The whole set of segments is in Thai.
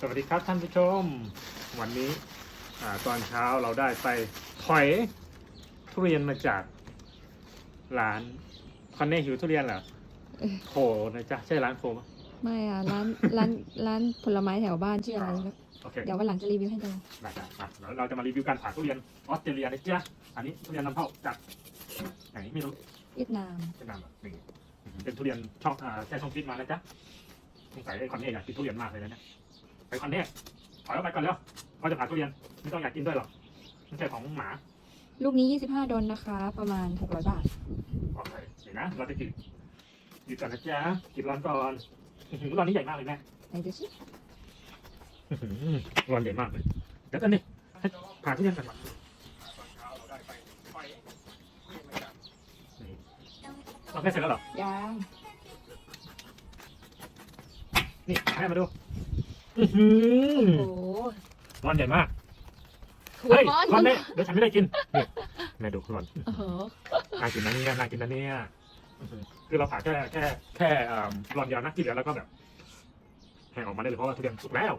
สวัสดีครับท่านผู้ชม วันนี้อ่าตอนเช้าเราได้ไปถอยทุเรียนมาจากร้านคอนเน่หิวทุเรียนเหรอเออโคนะจ๊ะ ใช่ร้านโคไหมไม่อะ ร้านร้านร้านผลไม้แถวบ้านชื่ออะไรครับโอเคเดี๋ยววันหลังจะรีวิวให้ดูได้ได้มาเดี๋ยวเราจะมารีวิวการผ่าทุเรียนออสเตรเลียนะจ๊ะอันนี้ทุเรียนนำเข้าจากไหนไม่รู้เวียดนามเวียดนามเหรอนี่เป็นทุเรียนช่องอ่าแช่ช่องฟิตมานะจ๊ะสงสัยไอ้คอนเน่อยากกินทุเรียนมากเลยนะเนี่ย ไปคอนเน่ถอยออกไปก่อนแล้วเราจะผ่าทุเรียน ไม่ต้องอยากกินด้วยหรอกไม่ใช่ของหมา ลูกนี้ 25ดอลนะคะ ประมาณ 600 บาทโอเคเดี๋ยวนะ เราจะกินกินก่อนนะจ๊ะกินร้อนก่อนอื้อหือร้อนนี้ใหญ่มากเลยแม่ไหนดูสิอื้อหือร้อนใหญ่มากเลยเดี๋ยวกันนี่ให้ผ่าทุเรียนก่อนก่อนนี่เราแค่เสร็จแล้วเหรอ ยัง นี่แม่มาดูอื้อหือ โอ้โหร้อนใหญ่มากหัวเฮ้ยร้อนร้อนเนี่ยเดี๋ยวฉันไม่ได้กินนี่แม่ดูร้อนโอ้โหน่ากินนะเนี่ยน่ากินนะเนี่ยอื้อหือคือเราผ่าแค่แค่แค่เอ่อร้อนเดียวนะที่เหลือแล้วก็แบบให้ออกมาได้เลยเพราะว่าทุเรียนสุกแล้ว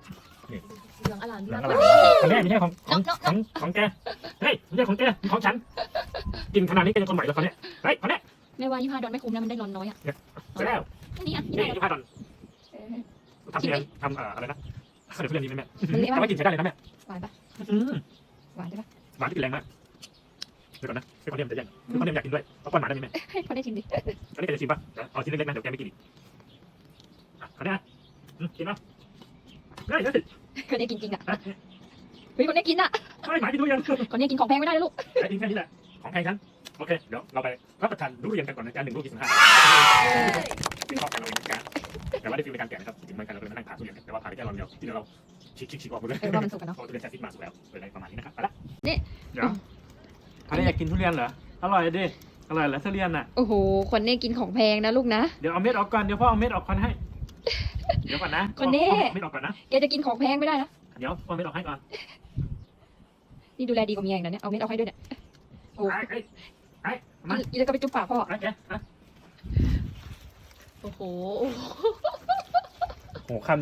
เหลืองอร่ามหลังมาอะกไรอันนี้ไม่ใช่ของของของของแกเฮ้ยไม่ใช่ของแกของฉัน กินขนาดนี้แกยังคนใหม่แล้วเขาเนี่ยเฮ้ยเขาเนี่ยไม่ว่า25ดอลไม่คุ้มนะมันได้ร้อนน้อยอะเสร็จแล้วแค่นี้อะนี่นี่ยี่ห้าดอลเออทำทุเรียนทำเอ่ออะไรนะ ข้าวเหนียวทุเรียนดีไหมแม่มันเละมากแต่ว่ากินใช้ได้เลยนะแม่หวานปะอื้อหือหวานใช่ปะหวานที่กินแรงมากเดี๋ยวก่อนนะให้คนเดียมจะแย่งคือคนเดียมอยากกินด้วยเอาก้อนหมาได้ไหมแม่ให้เขาได้ชิมดิอันนี้แกจะชิมป่ะเดี๋ยวเอาชิ้นเล็กๆนะเดี๋ยวแกไม่กินอีกอะอันนี้นะอืมกินป่ะเฮ้ยเฮ้ยคนนี้กินจริงอะเฮ้ยคนนี้กินอะเฮ้ยหมากินทุเรียน คนนี้กินของแพงไม่ได้นะลูกไอ้กินแค่นี้แหละ ของแพงฉัน โอเค เดี๋ยวเราไปรับประทานทุเรียนกันก่อนนะจ๊ะหนึ่งลูกยี่สิบห้าที่ชอบกันเราเองเหมือนกัน แต่ว่าได้ฟิลในการแกะนะครับถึงเหมือนกันเราเลยมานั่งผ่าทุเรียนกันแต่ว่าผ่าได้แค่รอนเดียวที่เหลือเราชิกชิกชิกออกหมดเลยเออว่ามันสุกอะเนาะเพราะทุเรียนแช่ฟิตมาสุกแล้วเลยอะไรประมาณนี้นะครับไปละนี่ เดี๋ยวอันนี้อยากกินทุเรียนเหรอ อร่อยดิ อร่อยเหรอทุเรียนน่ะ โอ้โห คนนี้กินของแพงนะลูกนะ เดี๋ยวเอาเม็ดออกก่อน เดี๋ยวพ่อเอาเม็ดออกก่อนให้ เดี๋ยวก่อนนะคนนี้เอาเม็ดออกก่อนนะ แกจะกินของแพงไม่ได้นะ เดี๋ยวเอาเม็ดออกให้ก่อนนี่ดูแลดีกว่าเมียอีกนะเนี่ย เอาเม็ดเอาให้ด้วยเนี่ย โอ้ไอ้ไอ้ไอ้มาอีแล้วก็ไปจุ๊บปากพ่อไอ้แกนะโอ้โห โอ้คำ